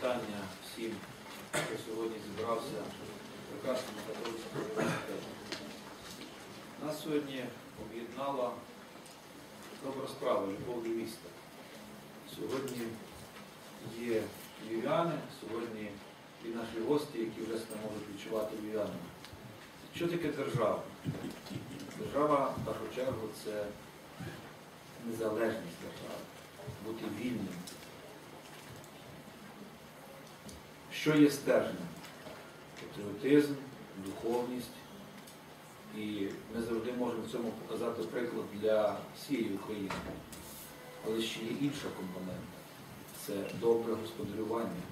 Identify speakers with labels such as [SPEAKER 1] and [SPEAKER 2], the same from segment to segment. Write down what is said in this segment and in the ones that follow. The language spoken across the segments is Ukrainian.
[SPEAKER 1] вітання всім, хто сьогодні зібрався в прекрасному католицькому університеті. Нас сьогодні об'єднала добра справа, любов до міста. Сьогодні є львів'яни, сьогодні і наші гості, які вже себе можуть відчувати львів'янами. Що таке держава? Держава, в першу чергу, це незалежність держави, бути вільним. Що є стержнем? Патріотизм, духовність. І ми завжди можемо в цьому показати приклад для всієї України. Але ще є інша компонента це добре господарювання,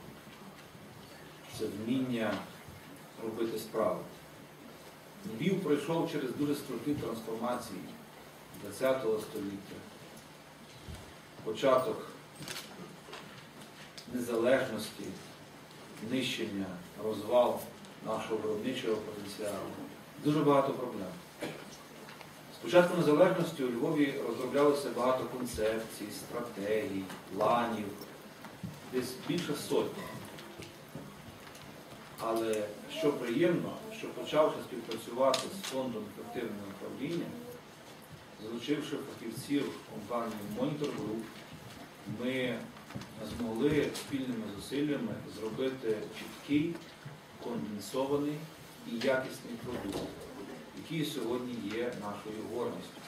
[SPEAKER 1] це вміння робити справи. Львів пройшов через дуже строки трансформації ХХ століття, початок незалежності, нищення, розвал нашого виробничого потенціалу. Дуже багато проблем. Спочатку незалежності у Львові розроблялося багато концепцій, стратегій, планів, десь більше сотні. Але що приємно, що почавши співпрацювати з фондом ефективного управління, залучивши фахівців компанії Monitor Group, ми змогли спільними зусиллями зробити чіткий, конденсований і якісний продукт, який сьогодні є нашою гордістю.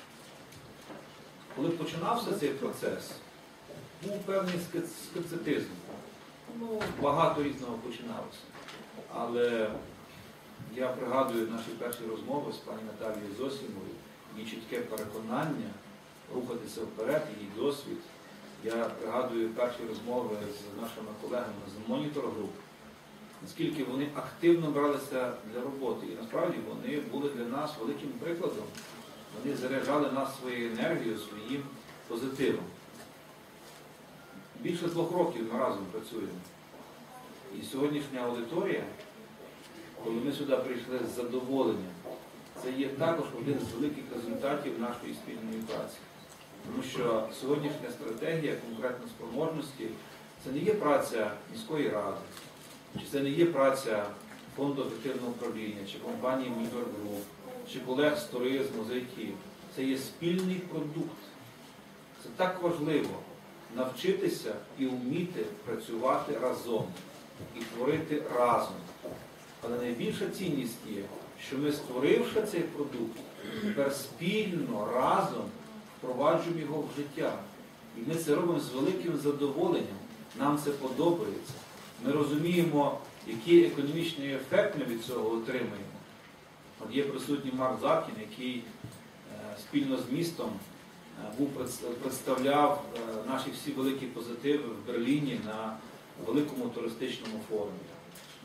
[SPEAKER 1] Коли починався цей процес, був певний скеп- скептицизм. Ну, багато різного починалося. Але я пригадую наші перші розмови з пані Наталією Зосімовою, її чітке переконання рухатися вперед, її досвід. Я пригадую перші розмови з нашими колегами з Monitor Group, наскільки вони активно бралися для роботи. І насправді вони були для нас великим прикладом. Вони заряджали нас своєю енергією, своїм позитивом. Більше двох років ми разом працюємо. І сьогоднішня аудиторія, коли ми сюди прийшли з задоволенням, це є також один з великих результатів нашої спільної праці. Тому що сьогоднішня стратегія конкретно спроможності це не є праця міської ради, чи це не є праця фонду ефективного управління, чи компанії Monitor Group, чи колег з туризму, з IT. Це є спільний продукт. Це так важливо навчитися і вміти працювати разом і творити разом. Але найбільша цінність є, що ми, створивши цей продукт, тепер спільно разом впроваджуємо його в життя. І ми це робимо з великим задоволенням. Нам це подобається. Ми розуміємо, який економічний ефект ми від цього отримаємо. От є присутній Марк Закін, який е, спільно з містом е, був представляв е, наші всі великі позитиви в Берліні на великому туристичному форумі,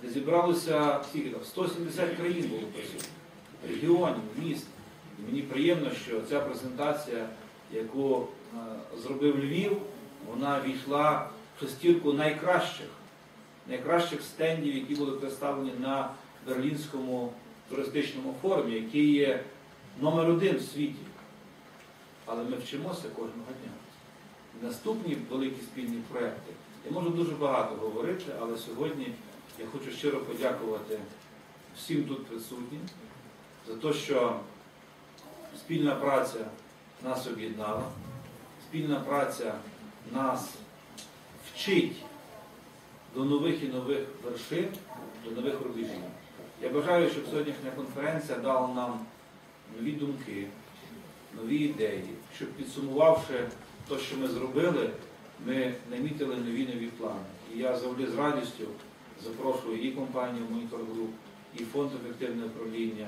[SPEAKER 1] де зібралося скільки там, 170 країн було присутні, регіонів, міст. І мені приємно, що ця презентація, яку е, зробив Львів, вона війшла в шестірку найкращих, найкращих стендів, які були представлені на Берлінському туристичному форумі, який є номер один в світі. Але ми вчимося кожного дня. Наступні великі спільні проекти. Я можу дуже багато говорити, але сьогодні я хочу щиро подякувати всім тут присутнім за те, що спільна праця нас об'єднала, спільна праця нас вчить до нових і нових вершин, до нових рубежів. Я бажаю, щоб сьогоднішня конференція дала нам нові думки, нові ідеї, щоб підсумувавши те, що ми зробили, ми намітили нові нові плани. І я завжди з радістю запрошую і компанію Monitor Group, і фонд ефективне управління,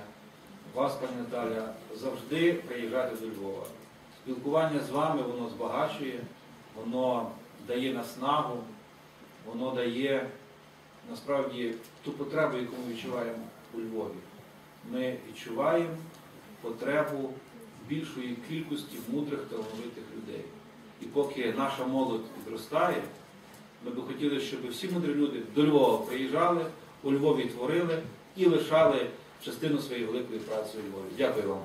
[SPEAKER 1] вас, пані Наталя, завжди приїжджати до Львова. Спілкування з вами воно збагачує, воно дає наснагу, воно дає насправді ту потребу, яку ми відчуваємо у Львові. Ми відчуваємо потребу більшої кількості мудрих талановитих людей. І поки наша молодь підростає, ми би хотіли, щоб всі мудрі люди до Львова приїжджали, у Львові творили і лишали частину своєї великої праці у Львові. Дякую вам.